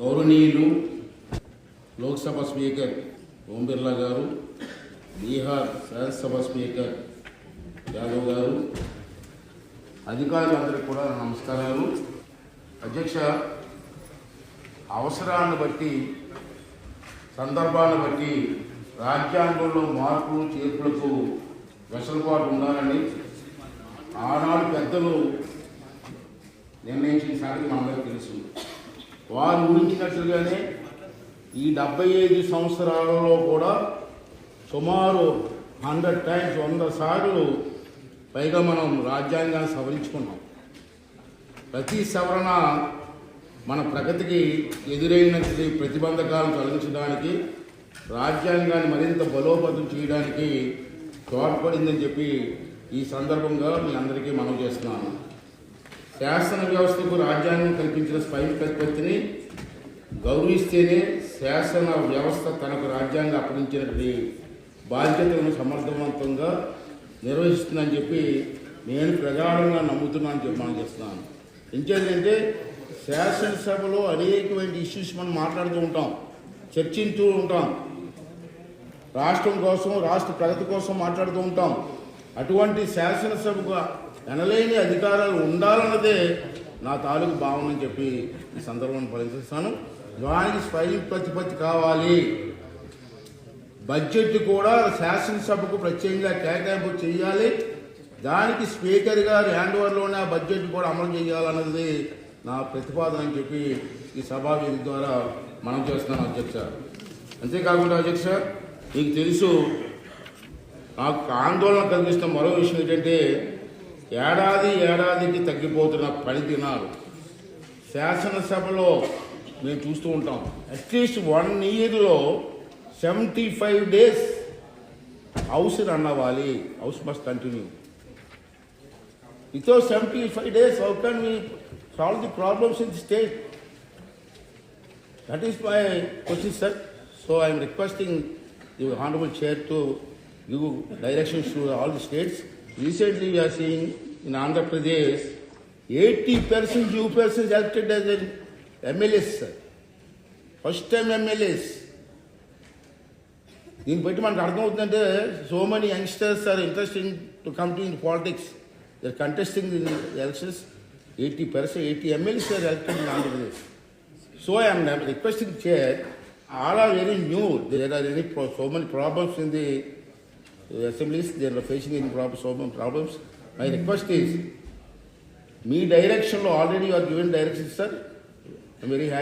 గౌరవనీయులు లోక్సభ స్పీకర్ ఓం బిర్లా గారు బీహార్ శాసనసభ స్పీకర్ యాదవ్ గారు అధికారులందరికీ కూడా నమస్కారాలు. అధ్యక్ష అవసరాన్ని బట్టి సందర్భాన్ని బట్టి రాజ్యాంగంలో మార్పులు చేర్పులకు వెసులుబాటు ఉండాలని ఆనాడు పెద్దలు నిర్ణయించిన సంగతి మనందరికీ తెలుసు. వారు ఊహించినట్లుగానే ఈ డెబ్బై ఐదు సంవత్సరాలలో కూడా సుమారు హండ్రెడ్ టైమ్స్ వంద సార్లు పైగా మనం రాజ్యాంగాన్ని సవరించుకున్నాం. ప్రతి సవరణ మన ప్రగతికి ఎదురైనటువంటి ప్రతిబంధకాలను తొలగించడానికి రాజ్యాంగాన్ని మరింత బలోపేతం చేయడానికి తోడ్పడిందని చెప్పి ఈ సందర్భంగా మీ అందరికీ మనం చేస్తున్నాను. శాసన వ్యవస్థకు రాజ్యాంగం కల్పించిన స్వయం ప్రతిపత్తిని గౌరవిస్తేనే శాసన వ్యవస్థ తనకు రాజ్యాంగం అప్పగించినటువంటి బాధ్యతలను సమర్థవంతంగా నిర్వహిస్తుందని చెప్పి నేను ప్రగాఢంగా నమ్ముతున్నాను చెప్పి మనం చేస్తున్నాను ఇంకేంటంటే శాసనసభలో అనేకమైన ఇష్యూస్ మనం మాట్లాడుతూ ఉంటాం చర్చించూ ఉంటాం. రాష్ట్రం కోసం రాష్ట్ర ప్రగతి కోసం మాట్లాడుతూ ఉంటాం. అటువంటి శాసనసభకు ఎనలేని అధికారాలు ఉండాలన్నదే నా తాలూకు భావన అని చెప్పి ఈ సందర్భాన్ని పరిశీలిస్తాను దానికి స్వయం ప్రతిపత్తి కావాలి. బడ్జెట్ కూడా శాసనసభకు ప్రత్యేకంగా కేటాయింపు చేయాలి. దానికి స్పీకర్ గారు హ్యాండ్ ఓవర్లోనే ఆ బడ్జెట్ కూడా అమలు చేయాలన్నది నా ప్రతిపాదన అని చెప్పి ఈ సభావేది ద్వారా మనం చేస్తున్నాం అధ్యక్ష. అంతేకాకుండా అధ్యక్ష మీకు తెలుసు నాకు ఆందోళన కలిగిస్తున్న మరో విషయం ఏంటంటే ఏడాది ఏడాదికి తగ్గిపోతున్న పని దినాలు శాసనసభలో మేము చూస్తూ ఉంటాం. అట్లీస్ట్ వన్ ఇయర్లో seventy five days house run అవ్వాలి. House must continue without seventy five days how can we solve the problems in the state that is my question sir so I am requesting requesting honourable chair to to directions to all the states. Recently, we are seeing in Andhra Pradesh, 80% new persons elected as an MLAs, sir. First time MLAs. దీన్ని బట్టి మనకు అర్థమవుతుందంటే so many youngsters are interesting to come to in politics they're contesting in elections eighty percent eighty MLAs are elected in Andhra Pradesh So I am requesting chair, all are very new. There are any pro- so many problems in the uh, uh, assemblies, they are facing any problem, problems. My request is, me direction, already you are given direction, sir. I'm very happy.